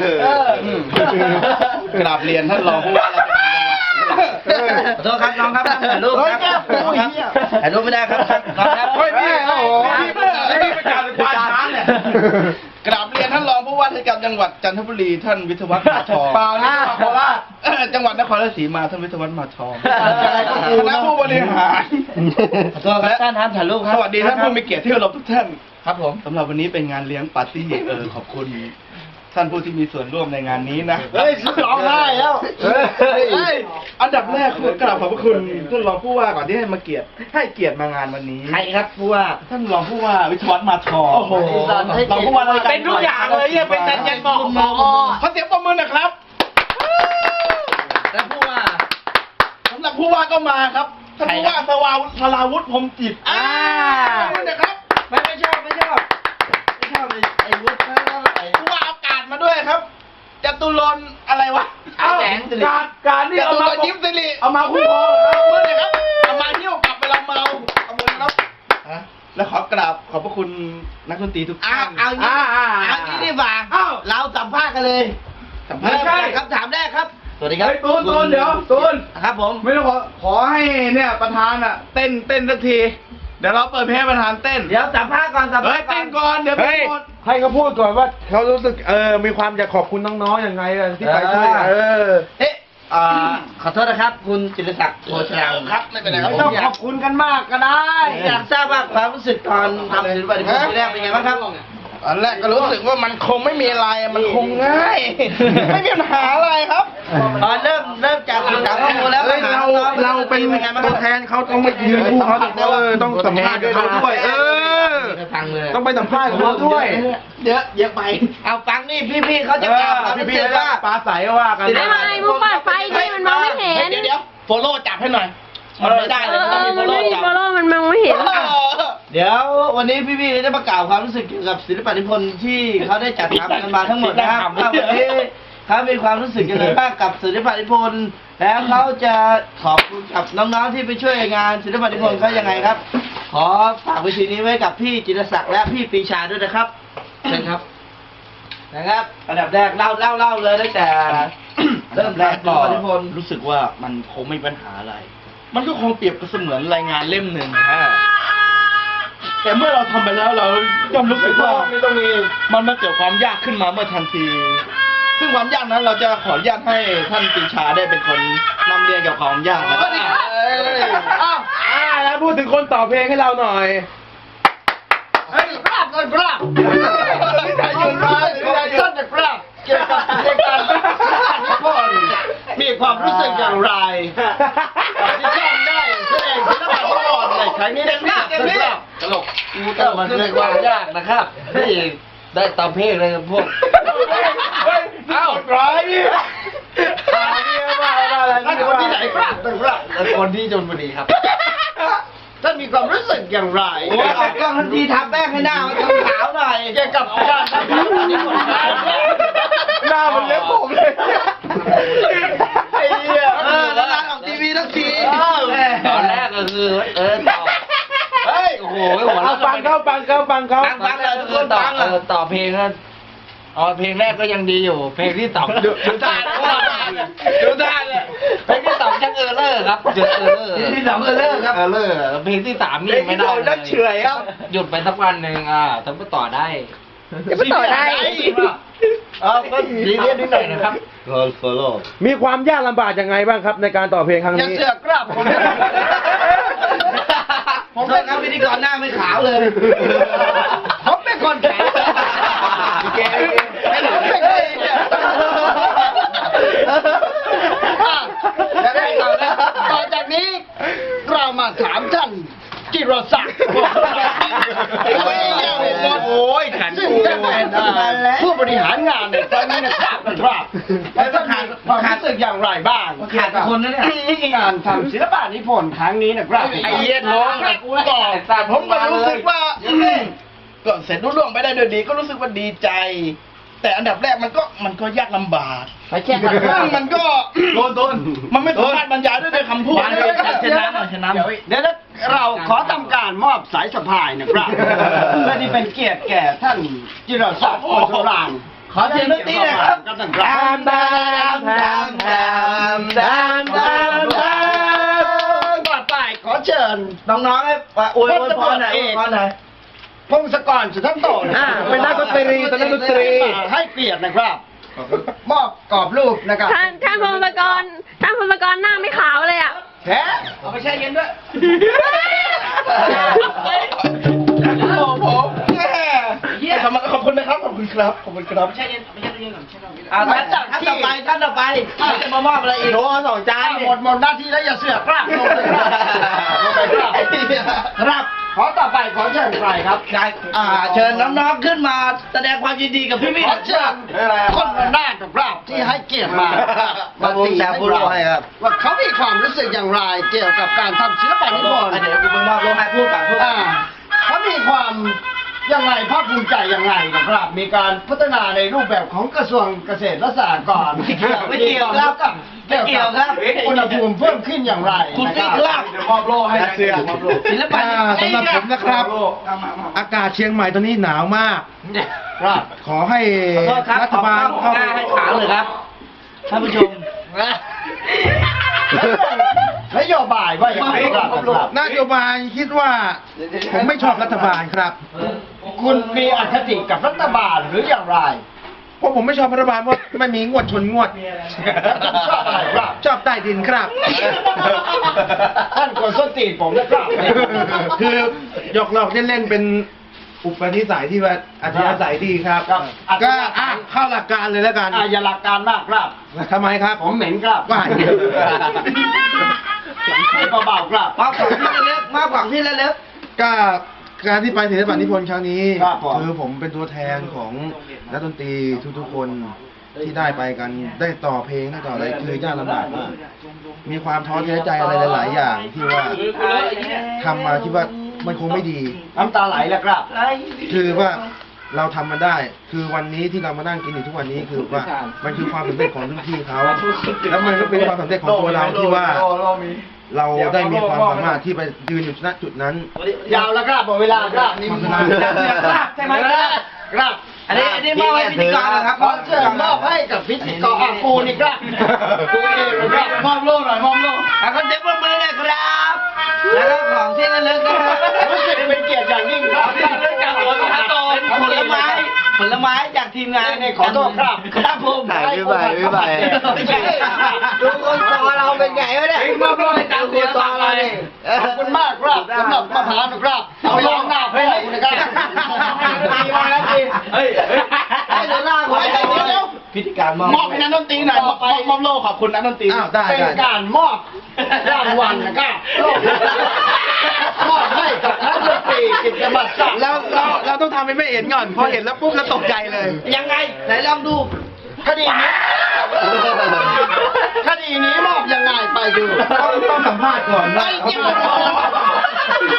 เอออืมกราบเรียนท่านรองผู้ว่าราชการจังหวัดขอโทษครับน้องครับถ่ายรูปครับน้องครับถ่ายรูปไม่ได้ครับน้องครับเฮ้ยพี่โอ้โหพี่พี่ประกาศเป็นควานช้างเนี่ยกราบเรียนท่านรองผู้ว่าราชการจังหวัดจันทบุรีท่านวิทยวัฒน์มาทองเปล่านะโคราชเออจังหวัดนครราชสีมาท่านวิทยวัฒน์มาทองอะไรก็กูคนะณะผู้บริหารขอโทษครับท่านครับถ่ายรูปครับสวัสดีท่านผู้มีเกียรติที่เคารพทุกท่านครับผมสำหรับวันนี้เป็นงานเลี้ยงปาร์ตี้เออขอบคุณ ท่านผู้ที่มีส่วนร่วมในงานนี้นะ เฮ้ยร้องไห้แล้วเฮ้ย อันดับแรกขอกราบขอบพระคุณท่านรองผู้ว่าก่อนที่ให้มาเกียรติให้เกียรติมางานวันนี้ ใครครับผู้ว่า ท่านรองผู้ว่าวิทยวัฒน์มาทองโอ้โหรองผู้ว่าราชการเป็นทุกอย่างเลยเนี่ยเป็นแต่ยันบอกหมอขอเสียงปรบมือหนะครับแล้วผู้ว่าสำหรับผู้ว่าก็มาครับท่านผู้ว่าสวาสลาวุฒิพรหมจิตอ่าขอบคุณนะครับไม่ไม่ชอบไม่ชอบไม่ชอบไอ้ไอ้วุฒิ ตุรนต์อะไรวะเอาแสงสิริการการนี่จเอาตุรมานต์ยิ้มสิริเอามาคุ้มครองเอามือเลยครับเอามาเที่ยวกลับเวลาเมาเอามือนะครับและขอกราบขอบพระคุณนักดนตรีทุกเอาท่านเอางี้อ่าอ่าเอางี้ดีกว่าอ้าวเราสัมภาษณ์กันเลยสัมภาเริ่ษมณ์จากคำถามแรกครับสวัสดีครับเฮ้ยตูนตูนเดี๋ยวตูนครับผมไม่ต้องขอขอให้เนี่ยประธานอะ เต้นเต้นสักที เดี๋ยวเราเปิดเพลงให้ประธานเต้น เดี๋ยวสัมภาษณ์ก่อนสัมเฮ้ภายษณ์ก่อเต้นนก่อน เดี๋ยวไม่หมด ให้เขาพูดก่อนว่าเขารู้สึกเออมีความอยากขอบคุณน้องๆยังไงอะที่ไปช่วยอ่าเออ เอ๊ะอ่าขอโทษนะครับ คุณจิรศักดิ์โพชรังครับไม่เป็นไรครับไม่ต้องขอบคุณกันมากก็ได้ อยากทราบว่าความรู้สึกตอนทำศิลปะที่ผมแรกเป็นไงบ้างครับ อันแรกก็รู้สึกว่ามันคงไม่มีอะไร มันคงง่าย ไม่มีปัญหาอะไรครับตอนเริ่มเริ่มจากศึกษาข้อมูลแล้วเฮ้ยเราเราเป็นตัวแทนเขาต้องมายืนคู่เขาเออต้องสัมภาษณ์กับเขาด้วย เออฟังเลยต้องไปสัมภาษณ์กับเขาด้วย เยอะเยอะไป เอาฟังนี่พี่ๆเขาจะกล่าวความรู้พี่สึกๆว่าปลาใสว่ากันไม่ไม่มึงเปิดไฟดิมันมองไม่เห็นเดี๋ยวเดี๋ยวโฟโล่จับให้หน่อย มันไม่ได้เอเลยอมันเอต้องอมีโฟมันโล่ไม่มีจับโฟโล่มันมองไม่เห็นเออเดี๋ยววันนี้พี่ๆจะมากล่าวความรู้สึกเกี่ยวกับศิลปะนิพนธ์ที่เขาได้จัดทำกันมาทั้งหมดนะครับว่าวันนี้เขามีความรู้สึกยังไงบ้างกับศิลปะนิพนธ์แล้วเขาจะขอบคุณกับน้องๆที่ไปช่วยงานศิลปะนิพนธ์เขายังไงครับ ขอฝากวิธีนี้ไว้กับพี่จิรศักดิ์และพี่ปรีชาด้วยนะครับเชิญครับ นะครับ อันดับแรกเล่าเล่าเล่าเลยตั้งแต่ เริ่มแรกศิลปะนิพนธ์ รู้สึกว่ามันคงไม่มีปัญหาอะไร มันก็คงเปรียบกับเสมือนรายงานเล่มหนึ่งแต่เมื่อเราทำไปแล้วเราย่อมรู้สึกว่าไม่ต้องมีมันมาเกิดความยากขึ้นมาเมื่อทันที ซึ่งความยากนั้นเราจะขออนุญาตให้ท่านปรีชาได้เป็นคนนำเรียนเกี่ยวกับความยากนะครับอ้าวอ่าแล้วพูดถึงคนต่อเพลงให้เราหน่อยเฮ้ยกราบเลยกราบนิสัยหยุดไปนิสัยหยุดจะกราบเกี่ยวกับเพลงการพ่อน มีความรู้สึกอย่างไรที่ท่านได้แสดงศิลปะพ่อนในครั้งนี้นะครับตลกก็มันคือความยากนะครับที่ได้ตามเพลงเลยพวกเอ้าร้อยข่าวนี้ว่าอะไรท่านคนที่ไหนกราบกราบคนที่ชนบุรีครับ ท่านมีความรู้สึกอย่างไรโอ้ยออกกล้องทันทีทาแป้งให้หน้ามันขาวๆหน่อยเกี่ยวกับการทำศิลปะนิพนธ์หน้ามันเล็บผมเลยไอ้เหี้ยเออแล้วร้านออกทีวีทั้งทีตอนแรกก็คือเออต่อเฮ้ยโอ้โหหัวเอาเราะฟังเขาฟังเขาฟังเขาฟังฟังเลยทุกคนต่อเออต่อเพลงนั้นอ๋อเพลงแรกก็ยังดีอยู่ เพลงที่สองดูดูท่าดูท่าเลยเพลงที่สอง ยังเออเลอร์ครับหยุดเออเลอร์ที่สองเออเลอร์ครับเออเลอร์เพลงที่สามนี่ไม่ได้เลยเฉยครับ หยุดไปสักวันหนึ่งอ่าถึงไปต่อได้จะไปต่อได้เออก็ดีเรียนนิดหน่อยนะครับมีความยากลำบากยังไงบ้างครับ ในการต่อเพลงครั้งอย่านี้ เสือกกราบผมผมเป็นครับพิธีกรหน้าไม่ขาวเลย ผมเป็นคนแข็งเกย์ จะได้ต่อนะต่อจากนี้เรามาถามท่านจิรศักดิ์โอ้ยขันซึ่งท่านเป็นผู้บริหารงานในครั้งนี้นะครับนะครับแล้วท่านมีความรู้สึกอย่างไรบ้างขาดคนนะเนี่ยที่งานทำศิลปะนิพนธ์ครั้งนี้นะครับไอ้เหี้ย็นน้องต่อผมก็รู้สึกว่าก็เสร็จรุ่ล่วงไปได้ด้วยดีก็รู้สึกว่าดีใจ แต่อันดับแรกมันก็มันก็ยากลำบากไปแค่ขัดมันก็ โดนโดนมันไม่สามารถบรรยายด้วยด้วยคำพูดชนะชนะหน่อยชนะหน่อย เดี๋ยวนะเราขอทำการมอบสายสะพายนะครับเพื่อที่เป็นเกียรติแก่ท่านจิรศักดิ์โอสรางขขอเสียงดนตรีหน่อยครับกันต่างๆตามตามตามตามตามตามต่อไปขอเชิญน้องๆให้อวยพรหน่อยอวยพรหน่อย พงศกรสุทันโตนะอ่าเป็นนักดนตรีเป็นนักดนตรี ให้เกียรตินะครับ มอบกรอบรูปนะครับท่านท่านพงศกรท่านพงศกรหน้าไม่ขาวเลยอะแท้เอาไปแช่เย็นด้วยโอ้ผมแม่ขอบคุณขอบคุณนะครับ ขอบคุณครับ ขอบคุณครับอ่าท่านท่านต่อไปท่านต่อไปจะมามอบอะไรอีกโอ้สองจานหมดหมดหน้าที่แล้วอย่าเสือกครับลงเลยครับลงไปครับครับ ขอต่อไปขอเชิญใครครับอ่า เชิญน้องๆขึ้นมา แสดงความยินดีกับพี่พี่ขอเชิญคนหน้ากับเราที่ให้เกียรติมามาตีให้เราว่าเขามีความรู้สึกอย่างไร เกี่ยวกับการทำศิลปะนิพนธ์เดี๋ยวกูไปมอบลงให้พูดก่อนพูดก่ออ่านเขามีความยังไงภาคภูมิใจยังไงนะครับ มีการพัฒนาในรูปแบบของกระทรวงเกษตรและสหกรณ์ไม่เกี่ยวครับ เกี่ยวกับ อุณหภูมิเพิ่มขึ้นอย่างไรคุณนะพี่คครับรับมอบโล่ให้เสื้อมอบโล่ศิลปะอ่าสำหรับผมนะครับ อากาศเชียงใหม่ตอนนี้หนาวมาก ครับ ขอให้ขอโทษครับรัฐบาลขอเข้าหน้าให้ขาวเลยครับท่านผู้ชมนโยบายว่าอย่างไรครับครับนโยบายคิดว่า ผมไม่ชอบรัฐบาลครับ คุณมีอคติกับรัฐบาลหรืออย่างไร เพราะผมไม่ชอบรัฐบาลเพราะไม่มีงวดชนงวดแล้วคุณชอบอะไรครับ ชอบใต้ดินครับ ท่านคนส้นตีนผมนะครับ คือหยอกหลอกเล่นๆเป็นอุปนิสัยที่ว่าอัธยาศัยดีครับ ครับ ก็อะเข้าหลักการเลยแล้วกันอ่าอย่าหลักการมากครับ ทำไมครับผมเหม็นครับว่าให้เบาๆครับ มากกว่าที่ระลึกมากกว่าที่ระลึกก็ การที่ไปศิลปะนิพนธ์ครั้งนี้ ครับผม คือผมเป็นตัวแทนของนักดนตรีทุกๆคนที่ได้ไปกันได้ต่อเพลงได้ต่ออะไรคือยากลำบากมากมีความท้อแท้ใจอะไรหลาย ๆ อย่างที่ว่าทำมาคิดว่ามันคงไม่ดี น้ำตาไหลแล้วครับ คือว่า เราทำมันได้ คือวันนี้ที่เรามานั่งกินอยู่ทุกวันนี้คือว่ามันคือความสำเร็จของรุ่นพี่เขาแล้วมันก็เป็นความสำเร็จของตัวเราที่ว่า เราได้มีความสามารถที่ไปยืนอยู่ณจุดนั้น ยาวแล้วครับหมดเวลาครับหมดเวลาครับใช่ไหมครับครับอันนี้อันนี้มอบให้พิธีกรนะครับขอเชิญมอบให้กับพิธีกรอะกูนี่ครับกูเองนะครับมอบโล่หน่อยมอบโล่อาคนเจ็บมือเลยครับ แล้วก็ของที่ระลึกนะครับ รู้สึกเป็นเกียรติอย่างยิ่งครับเป็นผลไม้ ผลไม้จากทีมงานในขอโทษครับครับผมถ่ายไม่ไหวไม่ไหวไม่ใช่ดูคนซอเราเป็นไงวะเนี่ยมอบโล่ให้กับคุณซอเราเนี่ยขอบคุณมากครับสำหรับมะพร้าวนะครับเอาไปล้างหน้าพ่อคุณนะครับดีมากแล้วดีเฮ้ยเฮ้ยให้เดี๋ยวล่าผมเดี๋ยวเดี๋ยวพิธีการมอบมอบให้นักดนตรีหน่อยมอบมอบมอบโล่ขอบคุณนักดนตรีอ้าวได้เป็นได้การมอบรางวัลนะครับมอบให้กับนักดนตรีกิจบัตรศักดิ์ เราเราเราต้องทำให้ไม่เห็นก่อน พอเห็นแล้วปุ๊บเราตกใจเลย ยังไง ไหนลองดูคดีนี้คดีนี้มอบยังไงไปดูต้องต้องสัมภาษณ์ก่อนไปว่าจริงเหรอ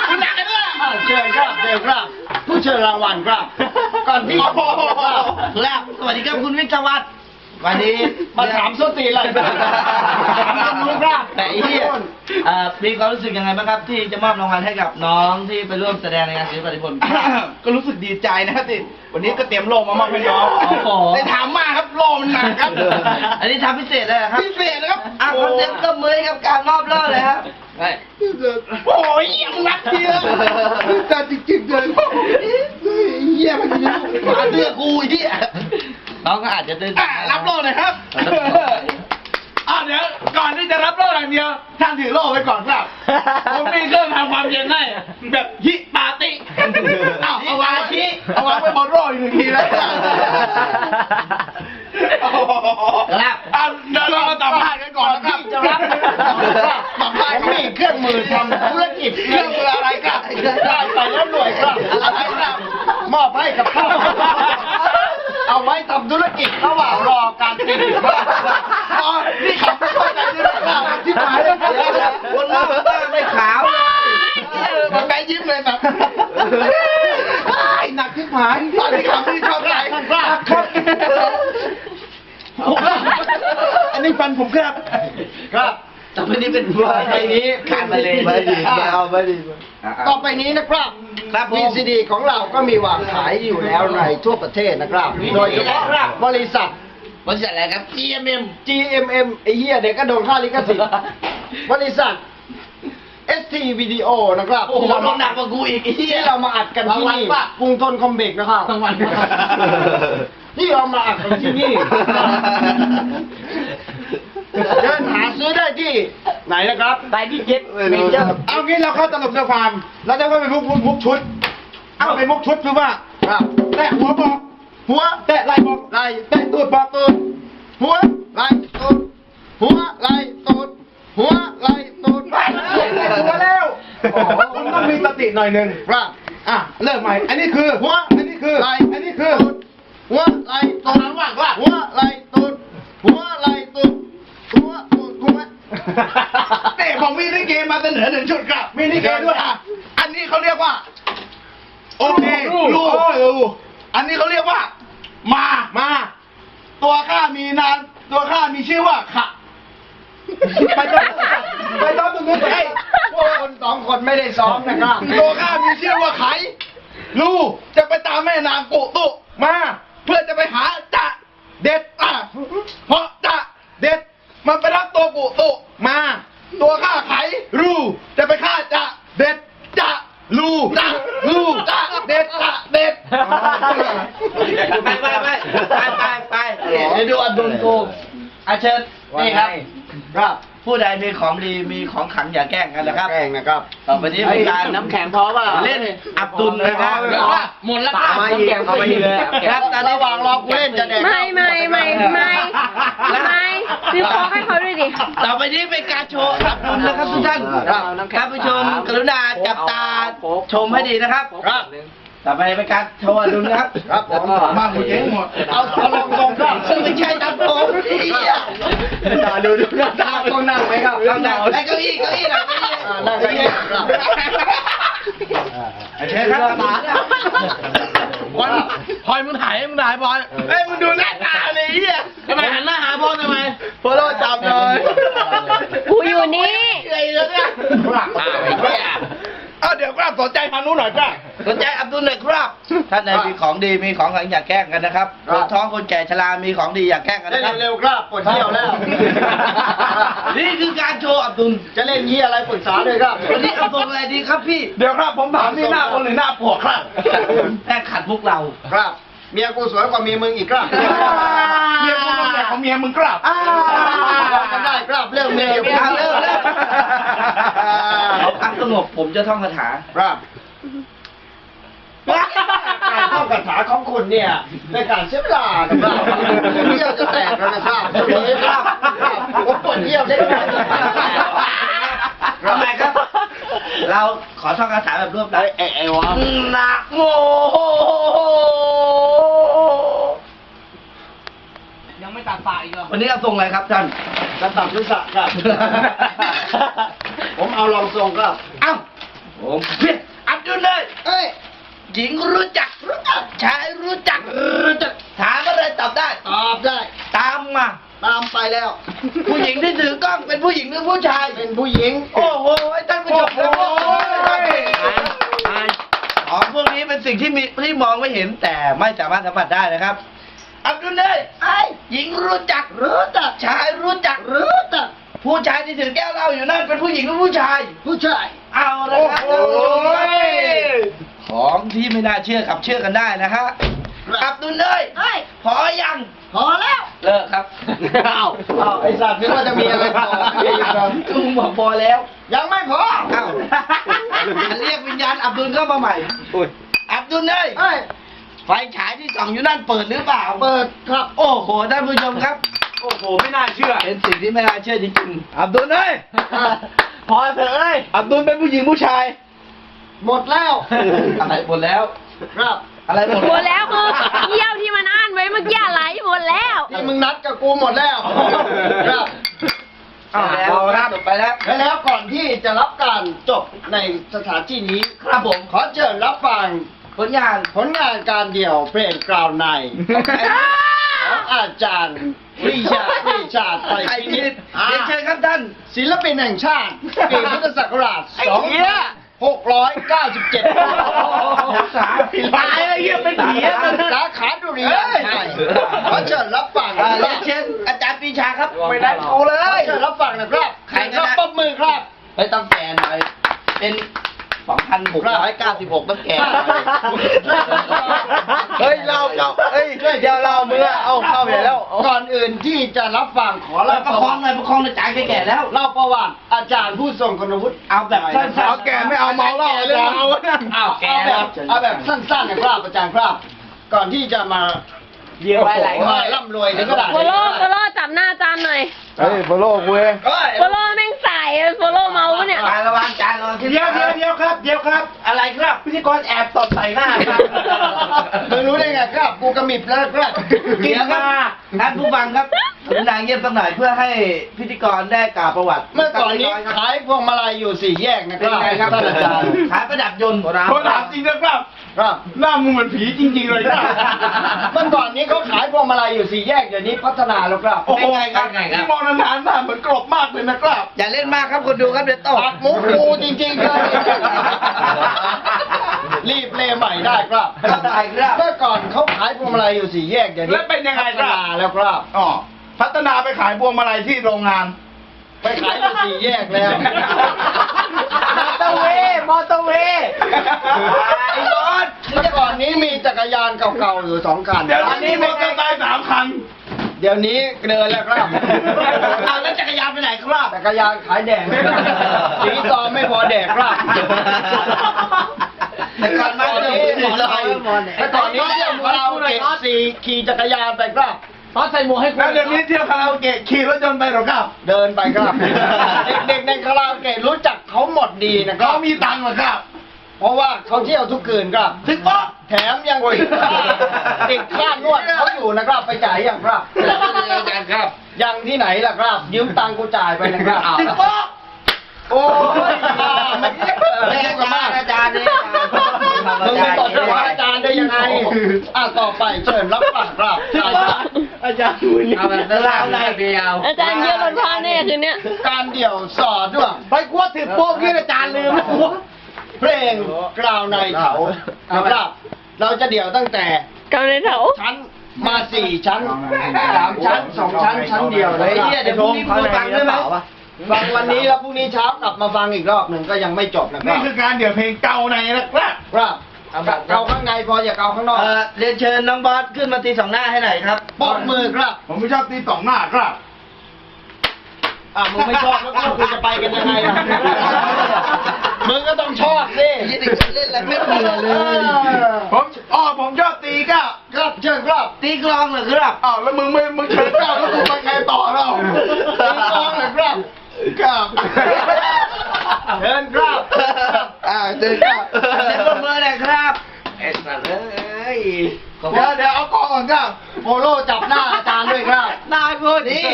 คุณหนักกันเนี่ย อะเชิญครับเชิญครับ ผู้เชิญรางวัลครับ ก่อนที่จะบอกครับแล้วสวัสดีครับคุณวิทยาวัฒน์ วันนี้มาถามส้นตีนอะไรครับถามคนรู้ครับแต่ไอ้เหี้ยเอ่อมีความรู้สึกยังไงบ้างครับ ที่จะมอบรางวัลให้กับน้องที่ไปร่วมแสดงในงานศิลปะนิพนธ์ก็รู้สึกดีใจนะครับที่วันนี้ก็เตรียมโล่มามอบให้น้องโอ้โห ได้ถามมากครับโล่มันหนักครับอันนี้ทำพิเศษเลยเหรอครับพิเศษนะครับอะขอเสียงตบมือให้กับการมอบโล่เลยครับ โอ้ยยังนักเดียวแต่จริงๆเลยเหี้ยมันจะมาเสื้อกูเฮีย น้องก็อาจจะตื่นอะรับโล่หน่อยครับอะเดี๋ยวก่อนที่จะรับโล่อย่างเดียวท่านถือโล่ไว้ก่อนครับผมมีเครื่องทำความเย็นให้แบบฮิปาติอ้าวเอาวางชี้เอาวางไว้บนโล่อีกหนึ่งทีแล้วครับอะเดี๋ยวเรามาสัมภาษณ์กันก่อนนะครับจะรับสัมภาษณ์มีเครื่องมือทำธุรกิจเครื่องมืออะไรครับได้ไปแล้วหน่วยครับอะไรครับมอบให้กับเขา เอาไว้ทำธุรกิจระหว่างรอการติดบ้านอ๋อนี่เขาไม่เข้าใจด้วยนะครับที่หมายแล้วครับคนมอบบ้างไม่ขาวเลยมันแม่ยิ้มเลยแบบไอ้หนักที่หายตอนที่คำที่เข้าใจครับอันนี้ฟันผมครับครับ ต่อไปนี้เป็นต่อไปนี้ขาดไปเลยไม่ดีไม่เอาไม่ดีอะต่อไปนี้นะครับครับผม VCD ของเราก็มีวางขายอยู่แล้วในทั่วประเทศนะครับ โดยเฉพาะบริษัท บริษัทอะไรครับ GMM GMM ไอ้เหี้ยเด็กก็โดนค่าลิขสิทธิ์บริษัท ST Video นะครับโอ้โหที่เราโดมานหนักกว่ากูอีกไอ้เหี้ย ที่เรามาอัดกันที่นี่กรุงทนคอมเบกนะครับ ทั้งวัน ที่เรามาอัดกันที่นี่ เดินหาซื้อได้ที่ไหนนะครับ ไปที่เจ็ดเมเจอร์ เอางี้เราเข้าตลบเสื้อฟาร์มเราจะไม่เป็นมุกมุกมุกชุด เอาเป็นมุกชุดคือว่าครับแตะหัวบอก หัวแตะไหล่บอกไหล่แตะตูดบอกตูดหัวไหล่ตูดหัวไหล่ตูดหัวไหล่ตูดไปหัวแล้วคุณต้องมีสติหน่อยหนึ่งครับอะเริ่มใหม่ อันนี้คือหัวอันนี้คือไหล่อันนี้คือตูดหัวไหล่ตูดหัวไหล่ตูดหัวไหล่ตูดหัวตูดหัว เต้ผมมีลิเกมาเสนอหนึ่งชุดครับมีลิเกด้วย อะ อันนี้เขาเรียกว่า โอเคลูกลูกโอ้ยลูกอันนี้เขาเรียกว่า มา มา ตัวข้ามีนานตัวข้ามีชื่อว่าขะ ไปต้อไปต้อตรงนู้นไปเฮ้ยพวกคนสองคนไม่ได้ซ้อมนะครับตัวข้ามีชื่อว่าไขลูกจะไปตามแม่นางกุตุมา เพื่อจะไปหาจะเด็ดอะเพราะจะเด็ด มันไปรับตัวกุตุมา ตัวข้าไขรูจะไปฆ่าจะเด็ดจะลูจะลูจะเด็ดจะเด็ดไปไปไปไปไปไปเดี๋ยวดูอับดุลกูอาเชิญนี่ครับ ครับ ผู้ใดมีของดีมีของขังอย่าแกล้งกันนะครับแกล้งนะครับต่อไปนี้เป็นการน้ำแข็งพอป่ะเล่นอับดุลนะครับหมดแล้วเอามาอีกเอามาอีกเลยครับตอนนี้ระหว่างรอกูเล่นจะแดกไม่ไม่ไม่ไม่ซื้อโค้กให้เขาด้วยดิ ต่อไปนี้เป็นการโชว์อับดุลนะครับทุกท่านครับท่านผู้ชมกรุณาจับตาชมให้ดีนะครับครับต่อไปเป็นการโชว์อับดุลนะครับครับผมมาหมดเองหมดเอาเอาลองลองครับซึ่งไม่ใช่ตับผมไอ้เหี้ยตาดูดูหน้าตาต้องนั่งไหมครับต้องนั่งไอ้เก้าอี้เก้าอี้หน่อยเก้าอี้อ่านั่งเก้าอี้ ไอ้เชฟครับบอลพลอยมึงถ่ายมึงถ่ายบอยเอ้ยมึงดูหน้าตาเลยไอ้เหี้ยทำไมหันหน้าหาพ่อทำไมโฟลจับเลยกูอยู่นี่ไอ้แล้วเนี่ยเอาเดี๋ยวกล้าสนใจทางนู้นหน่อยกล้าสนใจอับดุลหน่อยครับ ท่านใดมีของดีมีของขลังอย่าแกล้งกันนะครับคนท้องคนแก่ชรามีของดีอย่าแกล้งกันเล่นนะครับเร็วๆครับปวดเที่ยวแล้ว นี่คือการโชว์อับดุลจะเล่นยี่อะไรปรึกษาเลยครับ วันนี้อับดุลอะไรดีครับพี่ เดี๋ยวครับผมถามนี่หน้าคนหรือหน้าปวกครับแค่ขัดพวกเรา ครับ เมียกูสวยกว่าเมียมึงอีกครับเมียกูต้องแต่ของเมียมึงกลับเรากันได้ครับเรื่องเมียเริ่มเริ่มเริ่มเอาพักสงบผมจะท่องคาถาครับการท่องคาถาของคุณเนี่ยในการเสียเวลานะครับเที่ยวจะแตกแล้วนะครับช่วงนี้ครับผมปวดเที่ยวได้ไหม ทำไมครับ เราขอท่องคาถาแบบรวบรัดไอ้ไอ้วะนะโมยังไม่ตัดปากอีกเหรอวันนี้เอาทรงอะไรครับท่านกระตับยุสะครับ ผมเอาลองทรงครับ เอ้าผมเพี้ยนอับดุลเลยเอ้ยหญิงรู้จักรู้จักชายรู้จักรู้จักถามอะไรตอบได้ ตอบได้ ตามมา ตามไปแล้ว ผู้หญิงที่ถือกล้องเป็นผู้หญิงหรือผู้ชาย เป็นผู้หญิง โอ้โหท่านผู้ชมครับโอ้โห ของพวกนี้เป็นสิ่งที่มีที่มองไม่เห็นแต่ไม่สามารถสัมผัสได้นะครับ อับดุลเลยไอ้หญิงรู้จักรู้จักชายรู้จักรู้จักผู้ชายที่ถือแก้วเหล้าอยู่นั่นเป็นผู้หญิงหรือผู้ชาย ผู้ชาย เอาละครับท่านผู้ชมครับของที่ไม่น่าเชื่อกับเชื่อกันได้นะฮะ อับดุลเลยเฮ้ย พอยังพอแล้ว เลิกครับอ้าวอ้าวไอสัตว์นึกว่าจะมีอะไรต่อลุงบอกพอแล้ว ยังไม่พออ้าวเรียกวิญญาณอับดุลเข้ามาใหม่อับดุลเลยเฮ้ยไฟฉายที่ส่องอยู่นั่นเปิดหรือเปล่า เปิดครับ โอ้โหท่านผู้ชมครับ โอ้โหไม่น่าเชื่อ เป็นสิ่งที่ไม่น่าเชื่อจริงๆ อับดุลเอ้ยพอเถอะเอ้ย อับดุลเป็นผู้หญิงผู้ชาย หมดแล้ว อะไรหมดแล้ว ครับ อะไรหมดหมดแล้วคือเยี่ยวที่มันอ่านไว้เมื่อกี้ไหลหมดแล้ว ที่มึงนัดกับกูหมดแล้วครับเอาแล้วครับจบไปแล้วและแล้วก่อนที่จะรับการจบในสถานที่นี้ ครับผมขอเชิญรับฟังผลงานผลงานการเดี่ยวเพลงกราวในขออาจารย์ปรีชาปรีชาไทยไทยพิพินินิจจเรียนเชิญครับท่านศิลปินแห่งชาติปีพุทธศักราช ไอ้เหี้ย2697ตายแล้วเหี้ยเป็นผีอะสาขาดุริยางค์ไทยขอเชิญรับฟังอ่าเรียนเชิญอาจารย์ปรีชาครับไม่ได้กูเลขอย เชิญรับฟังนะครับใครก็ครับได้ปรบมือครับ ไม่ต้องแก่หน่อยเป็น 2,696ต้องแก่หน่อยเฮ้ยเราเราเฮ้ยเดี๋ยวเราเมื่อเอาเข้าไปแล้ว ก่อนอื่นที่จะรับฟังขอแล้เล่าวปประระคอวังติหน่อยประคองหน่อยอาจารย์แก่ๆแล้วเล่าประวัติอาจารย์ผู้ทรงคุณวุฒิเอาแบบสั้นๆเอาแก่ไม่เอาเมาเหล้าเลยเอาวะนะอ้าวแก่เอาแบแล้วบเอาแบบสั้นๆนะครับอาจารย์ครับ ก่อนที่จะมาเยี่ยมไว้หลายคนมาร่ำรวยถึงขนาดโฟนี้โล่โฟโล่จับหน้าอาจารย์หน่อยเฮ้ยโฟโล่กูเองเฮ้ยโฟโล่แม่งใส่ โฟโล่เมาปะเนี่ย จานระวังจานระวังเดี๋ยวเดี๋ยวเดี๋ยวครับ เดี๋ยวครับ อะไรครับ พิธีกรแอบตดใส่หน้าครับมึงรู้ได้ไงครับ กูกระมิบแล้วครับกินครับท่านผู้ฟังครับกรุณาเงียบสักหน่อยเพื่อให้พิธีกรได้กล่าวประวัติเมื่อก่อนนี้ขายพวงมาลัยอยู่สี่แยกนะคเป็นรับไงครับท่านอาจารย์ขายประดับยนต์คนถามจริงนะครับครับ หน้ามึงเหมือนผีจริง ๆ เลยครับเมื่อก่อนนี้เขาขายพวงมาลัยอยู่สี่แยกเดี๋ยวนี้พัฒนาแล้วครับโอ้โหนี่มองนานๆหน้าเหมือนกรบมากเลยนะครับอย่าเล่นมากครับคนดูครับเดี๋ยวตกปากหมูปูจริงๆเลยรีบเลใหม่ได้ครับครับได้ครับ เมื่อก่อนเขาขายพวงมาลัยอยู่สี่แยกเดี๋ยวนี้แล้วเป็นยังไงพัฒครับนาแล้วครับ อ๋อพัฒนาไปขายพวงมาลัยที่โรงงาน ไปขายอยู่สี่แยกแล้วมอเตอร์เวย์มอเตอร์เวย์ไอ้บอสเมื่อก่อนนี้มีจักรยานเก่าๆอยู่สองคัน เดี๋ยวนี้มอเตอร์ไซค์สามคัน เดี๋ยวนี้เดินแล้วครับเอาแล้วจักรยานไปไหนครับจักรยานขายแดงสีตอไม่พอแดกครับแต่ก่อนมาเจอผู้หมอไทยแต่ก่อนนี้เที่ยวเราเก็บสีขี่จักรยานไปครับ แล้วเดี๋ยวนี้เที่ยวคาราโอเกะขี่รถยนต์ไปเหรอครับ เดินไปครับ เด็กๆในคาราโอเกะรู้จักเขาหมดดีนะครัเขาบ มีตังค์เหรอครับ เพราะว่าเขาเที่ยวทุกคืนครับ ถึงป๊อกแถมยังติดค่าติดค่านวดเขาอยู่นะครับ ไปจ่ายยังครับครับ ยังที่ไหนล่ะครับ ยืมตังค์กูจ่ายไปนะครับ ถึงป๊อก โอ้ยอ่าไม่ไม่ไม่ใช่ใช่อากับจารมากย์อาจารย์นี่มึงไปตบหัวอาจารย์ได้ยังไงอะต่อไปเชิญรับฟังครับถึงป๊อกอาจารย์คุณเอาแบบเล่าอะไรเดียวอาจารย์เยี่ยมบนผ้าแน่คืนเนี้ยการเดี่ยวสอดด้วยไปกลัวถือโป๊กที่อาจารย์ลืมเพลงกล่าวในเขานะครับเราจะเดี่ยวตั้งแต่กำในเถาชั้นมาสี่ชั้นสามชั้นสองชั้นชั้นเดียวเลเฮ้ยยเนี่ยเดี๋ยวพรุ่งนี้คุณมาฟังได้ไหม ฟังวันนี้แล้วพรุ่งนี้เช้ากลับมาฟังอีกรอบหนึ่งก็ยังไม่จบนะคนี่รับคือการเดี๋ยวเพลงเก่าในนะครับ ครับเกาข้างในพออย่าเกาข้างนอกเออเรียนเชิญน้องบอสขึ้นมาตีสองหน้าให้หน่อยครับปอกมือครับผมไม่ชอบตีสองหน้าครับ อะมึงไม่ชอบแล้วกูจะไปกันยังไงอะมึงก็ต้องชอบสิไอ้เด็กเล่นแล้วไม่เบื่อเลย ผมอ๋อผมชอบตีก็ครับเชิญครับ ตีกลองเหรอครับ อ้าวแล้วมึงไม่มึงเชิญเก้าแล้วกูไปไงต่อเราตีกลองเหรอครับ ครับเชิญครับอ่าเชิญครับเล่นปรบมือหน่อยครับเอ็ดสัตว์เอ้ยขอบคุเดี๋ยวณเดี๋ยวเอากองก่อนครับโปโลจับหน้าอาจารย์ด้วยครับนายพูดนี่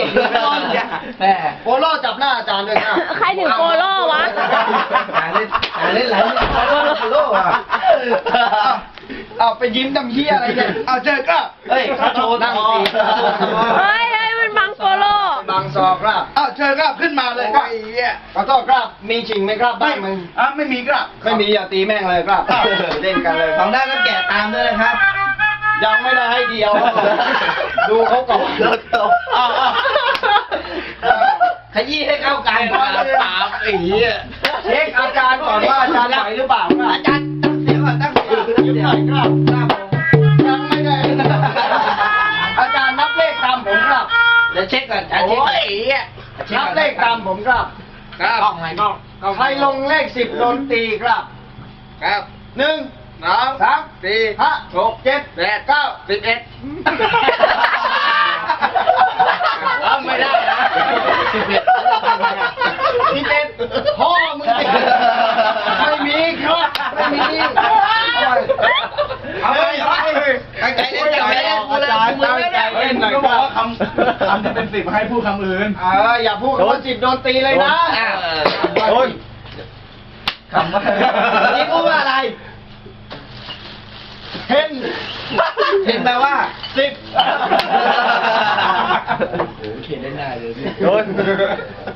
แหมโปโลจับหน้าอาจารย์ด้วยครับใครถึงโปโลวะหาเล่นหาเล่นหลายเล่นหลายโลโลอะเอาไปยิ้มดำเฮียอะไรเนี่ยเอาเชิญครับเฮ้ยเขาโชว์นั่นั่งงตีตีเฮ้ย เฮ้ยมันบังโปโลบางซอกครับเอาเชิญครับขึ้นมาเลยครับขอโทษครับ มีจริงไหมครับไม่บ้านมึง อะไม่มีครับไม่มีอย่าตีแม่งเลยครับ เล่นกันเลยสองด้านก็แกะตามด้วยนะครับ ยังไม่ได้ให้เดียวครับดูเขาก่อนอ้าวอ้าวขยี้ให้เข้ากันก่อนตามไอ้เหี้ยเช็คอาการก่อนว่าอาจารย์ไหวหรือเปล่าครับอาจารย์ตั้งเสียงก่อนตั้งเสียงยิ้มหน่อยครับครับผม เดี๋ยวเช็คก่อนอาจารย์เช็คก่อนนับเลขตามผมครับ ครับใครลงเลขสิบโดนตีครับครับหนึ่งสองสามสี่ห้าหกเจ็ดแปดเก้าสิบเอ็ดเอาไม่ได้นะสิบเอ็ดสิบเอ็ดพ่อมึงสิไม่มีครับไม่มี เอาไปเอาไปตั้งใจเล่นตั้งใจเล่นกูเลยกูเลยเนี่ยเฮ้ยมึงก็บอกว่าคำคำที่เป็นสิบให้พูดคำอื่นเอออย่าพูดโดนสิบโดนตีเลยนะโดนคำว่านี่พูดว่าอะไร เห็นเห็นแปลว่าสิบเขียนได้ง่ายเลยพี่โดน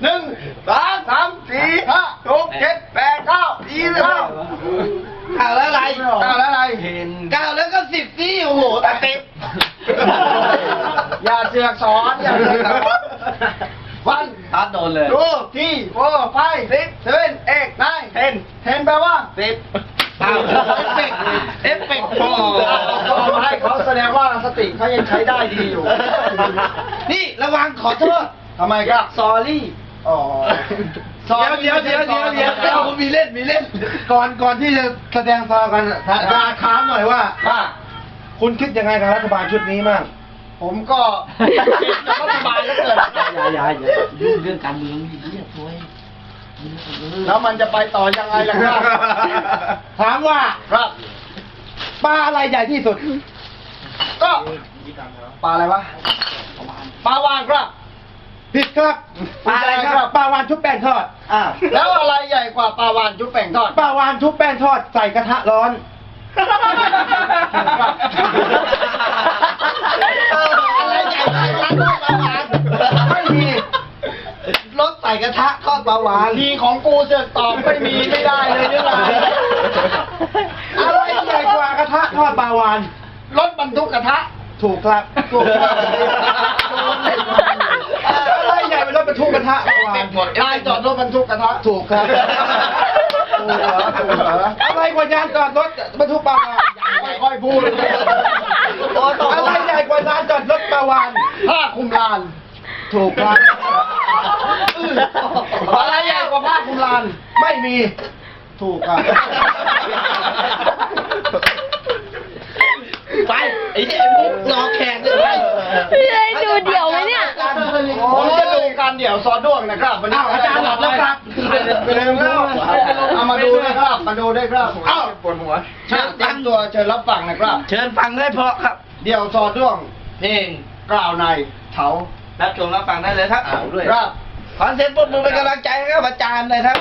หนึ่งสองสามสี่ห้าหกเจ็ดแปดเก้ายี่สิบเก้าเก้าแล้วอะไรเก้าแล้วอะไรเก้าแล้วก็สิบนี่โอ้โหตาเต็มอย่าเสือกสอนอย่าเสือกสอนวันตัดโดนเลยดูที่โฟร์ไฟซิกเซเว่นเอ็กไนเทนเทนแปลว่าสิบ อ้าวเอฟเฟกต์เอฟเฟกต์พอเอามาให้เขาแสดงว่าสติเขายังใช้ได้ดีอยู่ นี่ระวังขอโทษทำไมครับสอรี่ อ๋อเดี๋ยวเดี๋ยวเดี๋ยวเดี๋ยวเดี๋ยวเอามีเล่นมีเล่น ก่อนก่อนที่จะแสดงซอกันราถามหน่อยว่า ว่าคุณคิดยังไงกับรัฐบาลชุดนี้มั่งผมก็รัฐบาลแล้วเกิดอย่าอย่าอย่ายุ่งเรื่องการเมืองนี่เรียกตัว แล้วมันจะไปต่อยังไงล่ะครับ ถามว่าครับปลาอะไรใหญ่ที่สุด ก็ปลาอะไรวะปลาวานครับ ผิดครับปลาอะไรครับปลาวานชุบแป้งทอดอ่าแล้วอะไรใหญ่กว่าปลาวานจุ๊บแป้งทอดปลาวานชุบแป้งทอดใส่กระทะร้อนอะไรใหญ่ที่สุดปลาวานไม่มีรถใส่กระทะทอดปลาวานทีของกูเสือกตอบไม่มีไม่ได้เลยนี่ไงอะไรใหญ่กว่ากระทะทอดปลาวานรถบรรทุกกระทะ ถูกครับถูกครับอะไรใหญ่เป็นรถบรรทุกกระทะปลาวานลายจอดรถบรรทุกกระทะถูกครับถูกเหรอถูกเหรออะไรกว่ายานจอดรถบรรทุกปลาวานไม่ค่อยพูดอะไรใหญ่กว่าลานจอดรถปลาวานผ้าคลุมลาน ถูกครับอะไรใหญ่กว่าผ้าคลุมลานไม่มี ถูกครับไปไอ้เนี่ยมุกรอแขกเลยไปพี่ได้ดูเดี่ยวไหมเนี่ย ผมจะดูการเดี่ยวซอด้วงนะครับวันนี้อ้าวอาจารย์หลับแล้วครับไปลืมแล้วเอามาดูด้วยครับมาดูด้วยครับอ้าวปวดหัวเชิญตั้งตัวเชิญรับฟังนะครับ เชิญฟังให้เพราะครับ เดี่ยวซอด้วงเพลงกล่าวในเถา รับชมรับฟังได้เลยครับเอาด้วย ครับขอเสียงปรบมือเป็นกำลังใจให้กับอาจารย์เลยครับ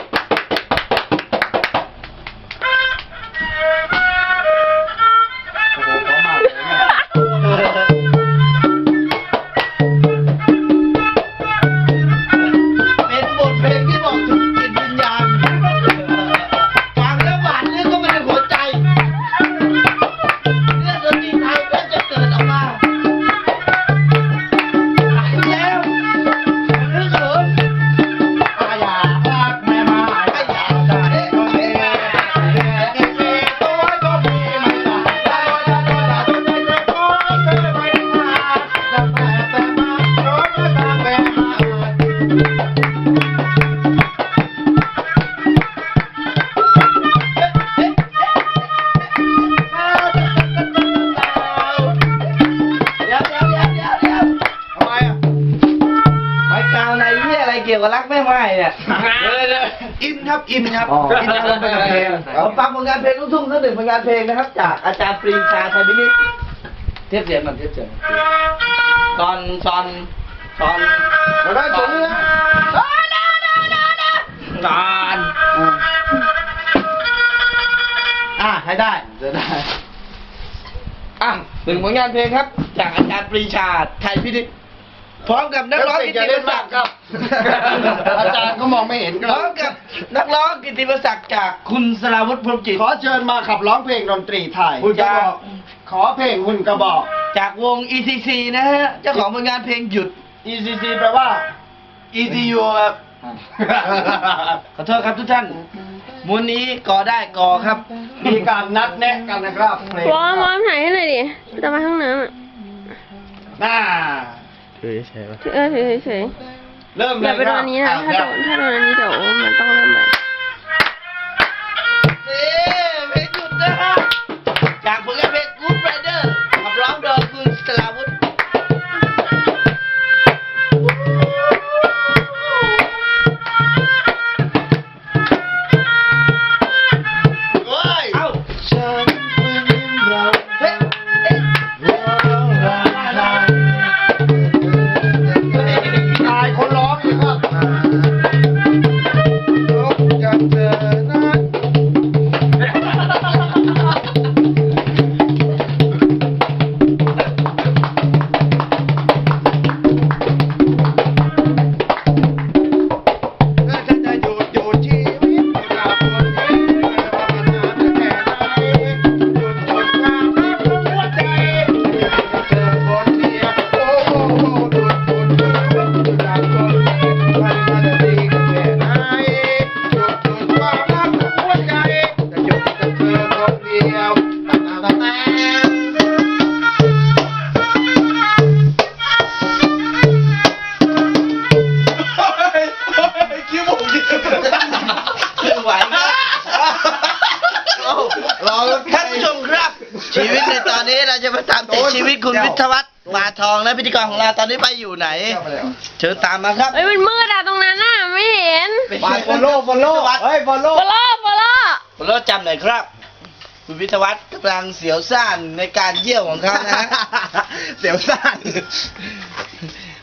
อินครับอินครับอ๋ออินกับเพลงเพลงผมฟังผลงานเพลงลูกทุ่งสักหนึ่งผลงานเพลงนะครับ จากอาจารย์ปรีชาไทยพินิจเทียบเสียงก่อนเทียบเสียงตอนตอนตอนมาได้ตรงนี้นะตอนอ่าใช้ได้จะได้อะหนึ่งผลงานเพลงครับ จากอาจารย์ปรีชาไทยพินิจ พร้อมกับนักร้องกิอตย่าติเล่มนศัมากกดิ์ครับ อาจารย์เขามองไม่เห็นคพรัร้อมกับนักร้องกิตติมศักดิ์จากคุณสราวุฒิพรหมจิต ขอเชิญมาขับร้องเพลงดนตรีไทยคุณจะบอก ขอเพลงหุ่นกระบอก จากวง ECC นะฮะ เจ้าของผลงานเพลงหยุด ECC แปลว่า ECU ครับ ขอโทษครับทุกท่านมวนนี้ก่อได้ก่อครับ มีการนัดแนะกันนะครับเพลงวอมวอมถ่ายให้หน่อยดิจะไปห้องน้ำอะ น่า ถือเออถือเฉยเริ่มๆเลอย่ายไปคโดรับนอันนี้นะ ถ้าโดนถ้าโดนอันนี้เดี๋ยวมันต้องเริ่มใหม่เอ๊ะเพลงหยุดนะฮะจากผลงานเพลง Good Rider ขับร้องโดยคุณสลาวุฒิ ทองนะพิธีกรของเราตอนนี้ไปอยู่ไหน เชิญตามมาครับเอ้ยมันมืดอะตรงนั้นน่ะไม่เห็นไปฟอลโล่ฟอลโล่เฮ้ยฟอลโล่ฟอลโล่ฟอลโล่รถจำหน่อยครับคุณวิทยาวัฒน์กำลังเสียวซ่านในการเยี่ยวของเขานะฮะเสียวซ่าน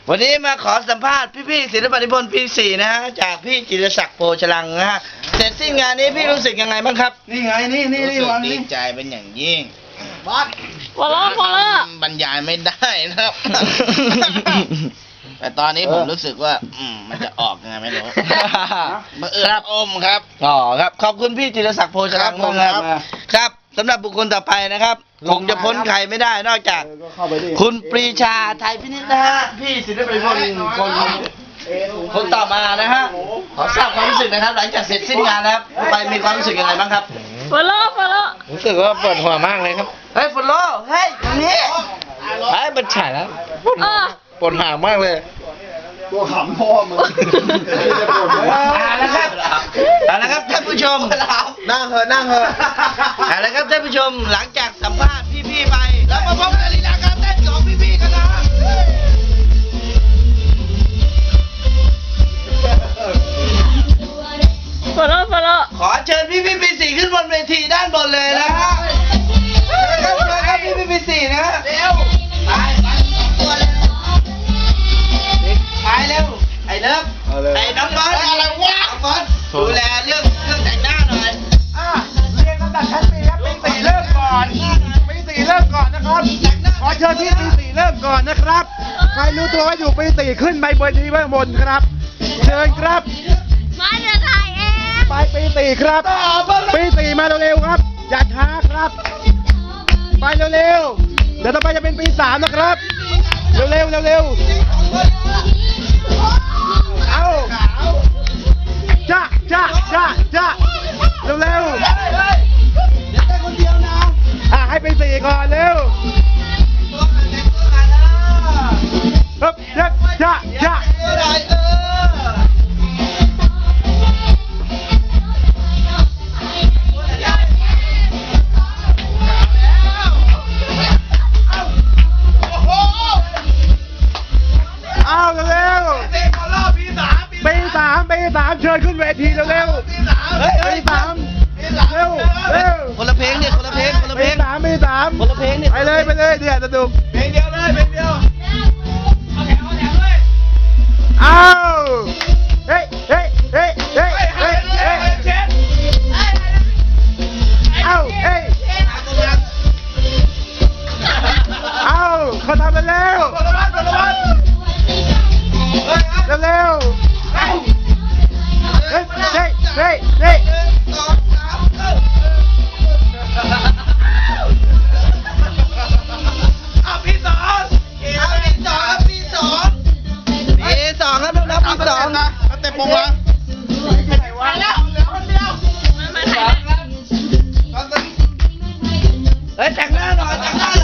วันนี้มาขอสัมภาษณ์พี่ๆศิลปนิพนธ์ปีสี่นะฮะจากพี่จิรศักดิ์โพชลังนะฮะเสร็จสิ้นงานนี้พี่รู้สึกยังไงบ้างครับ นี่ไงนี่นี่นี่รู้สึกวางดีนี่ใจเป็นอย่างยิ่ง บอสฟอลโล่ฟอลโล่บรรยายไม่ได้นะครับ แต่ตอนนี้ผมรู้สึกว่า อืมมันจะออกยังไงไม่รู้บังเอิญอมครับ อ๋อครับ ขอบคุณพี่จิรศักดิ์โพชลังครับผมมากครับครับ ครับสำหรับบุคคลต่อไปนะครับคงจะพ้นใครไม่ได้นอกจาก ก็เข้าไปดิคุณปรีชาไทยพินิจนะฮะ พี่ศิลปนิพนธ์คนคนต่อมานะฮะ ขอทราบความรู้สึกนะครับ หลังจากเสร็จสิ้นงานนะครับ ไปมีความรู้สึกยังไงบ้างครับ ฟอลโล่ฟอลโล่รู้สึกว่าปวดหัวมากเลยครับเฮ้ยฟลโลเฮ้ยตรงนี้ไอ้ยมันฉายแล้วเออปวดหางมากเลย ตัวขำพ่อมึงเอาละครับเอาละครับท่านผู้ชม นั่งเถอะนั่งเถอะเอาละครับท่านผู้ชมหลังจากสัมภาษณ์พี่ๆไปเรามาพบกับลีลาการเฟอลโล่ฟอลโล่ขอเชิญพี่ๆปีสี่ขึ้นบนเวทีด้านบนเลยนะฮะเชิญครับเชิญครับพี่ๆปีสี่นะฮะเร็วไปไปไปเร็วไอ้เลิฟเอาเลย ไอ้น้องบอสอะไรวะน้องบอสดูแลเรื่องเครื่องแต่งหน้าหน่อยอะเรียนลำดับชั้นปีครับปีสี่เริ่มก่อนปีสี่เริ่มก่อนนะครับ ขอเชิญที่ปีสี่เริ่มก่อนนะครับ ใครรู้ตัวว่าอยู่ปีสี่ขึ้นไปบนทีเบื้องบนครับ เชิญครับ มาเดี๋ยวถ่ายเอง ไปปีสี่ครับ ปีสี่มาเร็วๆครับ อย่าช้าครับ ไปเร็วๆ เดี๋ยวต่อไปจะเป็นปีสามนะครับ เร็วๆเร็วๆเอาจ้าจ้าจ้าจ้าเร็วๆอะให้ไปสี่ก่อนเร็วฮึบยัดจ้าจ้าเอา สามเชิญขึ้นเวทีเร็วๆเฮ้ยเฮ้ยสามเร็วเร็วคนละเพลงเนี่ยคนละเพลงคนละเพลงสามไมีสามคนละเพลงเนี่ยไปเลยไปเลยเดี๋ยสนุกเพลงเดียวเลยเพลงเดียวเอาแถวเอาแถวเลยเอาเฮ้ยเฮ้ยเฮ้ยเฮ้ยเฮ้ยเฮ้ยเอาเฮ้ยเอาเขาทำไปแล้วเร็วเร็ว ฮ้เฮ้ยเฮ้ยเฮ้ยเอาพี่สองเอาพี่สองเอาพี่สองพี่สองครับนับพี่สองนะเต็มมุมวะไปแล้วเหลือคนเดียวมามาถ่ายเฮ้ยแต่งหน้าหน่อยแต่งหน้าหน่อย